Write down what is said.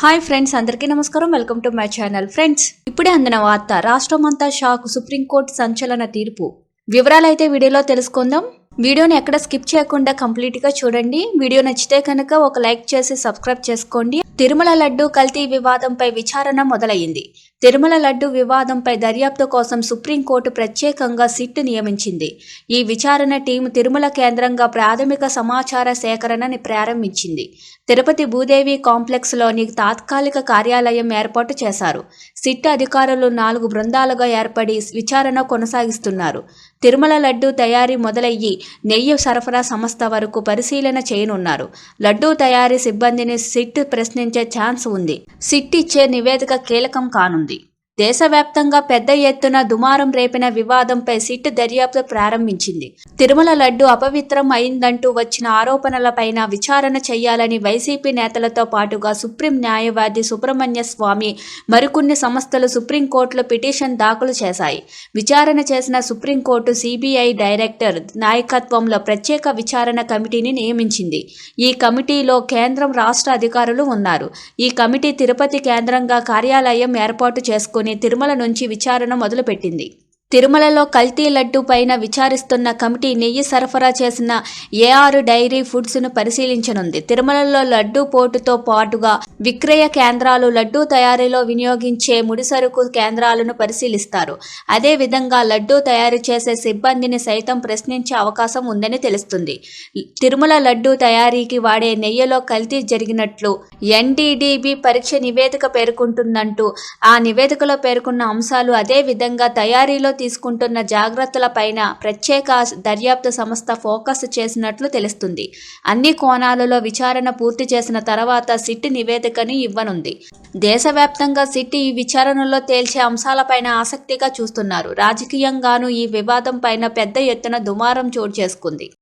Hi friends అందరికీ నమస్కారం. Welcome to my channel. Friends ఇప్పుడే అందిన వార్త రాష్ట్రమంతా షాక్ సుప్రీంకోర్టు సంచలన తీర్పు. వివరాలైతే వీడియోలో తెలుసుకుందాం. వీడియోని ఎక్కడ స్కిప్ చేయకుండా కంప్లీట్గా చూడండి. వీడియో నచ్చితే కనుక ఒక లైక్ చేసి సబ్స్క్రైబ్ చేసుకోండి. తిరుమల లడ్డు కల్తీ వివాదంపై విచారణ మొదలైంది తిరుమల లడ్డు వివాదంపై దర్యాప్తు కోసం సుప్రీంకోర్టు ప్రత్యేకంగా సిట్ నియమించింది. ఈ విచారణ టీం తిరుమల కేంద్రంగా ప్రాథమిక సమాచార సేకరణని ప్రారంభించింది. తిరుపతి భూదేవి కాంప్లెక్స్లోని తాత్కాలిక కార్యాలయం ఏర్పాటు చేశారు. సిట్ అధికారులు నాలుగు బృందాలుగా ఏర్పడి విచారణ కొనసాగిస్తున్నారు. తిరుమల లడ్డు తయారీ మొదలయ్యి నెయ్యి సరఫరా సంస్థ వరకు పరిశీలన చేయనున్నారు. లడ్డూ తయారీ సిబ్బందిని సిట్ ప్రశ్నించే ఛాన్స్ ఉంది. సిట్ ఇచ్చే నివేదిక కీలకం కానుంది. దేశవ్యాప్తంగా పెద్ద ఎత్తున దుమారం రేపిన వివాదంపై సిట్ దర్యాప్తు ప్రారంభించింది. తిరుమల లడ్డు అపవిత్రం అయిందంటూ వచ్చిన ఆరోపణలపైన విచారణ చేయాలని వైసీపీ నేతలతో పాటుగా సుప్రీం న్యాయవాది సుబ్రహ్మణ్య స్వామి మరికొన్ని సంస్థలు సుప్రీంకోర్టులో పిటిషన్ దాఖలు చేశాయి. విచారణ చేసిన సుప్రీంకోర్టు సిబిఐ డైరెక్టర్ నాయకత్వంలో ప్రత్యేక విచారణ కమిటీని నియమించింది. ఈ కమిటీలో కేంద్రం రాష్ట్ర అధికారులు ఉన్నారు. ఈ కమిటీ తిరుపతి కేంద్రంగా కార్యాలయం ఏర్పాటు చేసుకుని తిరుమల నుంచి విచారణ మొదలుపెట్టింది. తిరుమలలో కల్తీ లడ్డు పైన విచారిస్తున్న కమిటీ నెయ్యి సరఫరా చేసిన ఏఆర్ డైరీ ఫుడ్స్ను పరిశీలించనుంది. తిరుమలలో లడ్డు పోటుతో పాటుగా విక్రయ కేంద్రాలు లడ్డు తయారీలో వినియోగించే ముడిసరుకు కేంద్రాలను పరిశీలిస్తారు. అదే విధంగా లడ్డు తయారు చేసే సిబ్బందిని సైతం ప్రశ్నించే అవకాశం ఉందని తెలుస్తుంది. తిరుమల లడ్డు తయారీకి వాడే నెయ్యిలో కల్తీ జరిగినట్లు ఎన్డీడీబీ పరీక్ష నివేదిక పేర్కొంటుందంటూ ఆ నివేదికలో పేర్కొన్న అంశాలు అదే విధంగా తయారీలో తీసుకుంటున్న జాగ్రత్తలపైన ప్రత్యేక దర్యాప్తు సంస్థ ఫోకస్ చేసినట్లు తెలుస్తుంది. అన్ని కోణాలలో విచారణ పూర్తి చేసిన తర్వాత సిట్ నివేదికని ఇవ్వనుంది. దేశవ్యాప్తంగా సిట్ ఈ విచారణలో తేల్చే అంశాలపైన ఆసక్తిగా చూస్తున్నారు. రాజకీయంగానూ ఈ వివాదం పైన పెద్ద ఎత్తున దుమారం చోటు చేసుకుంది.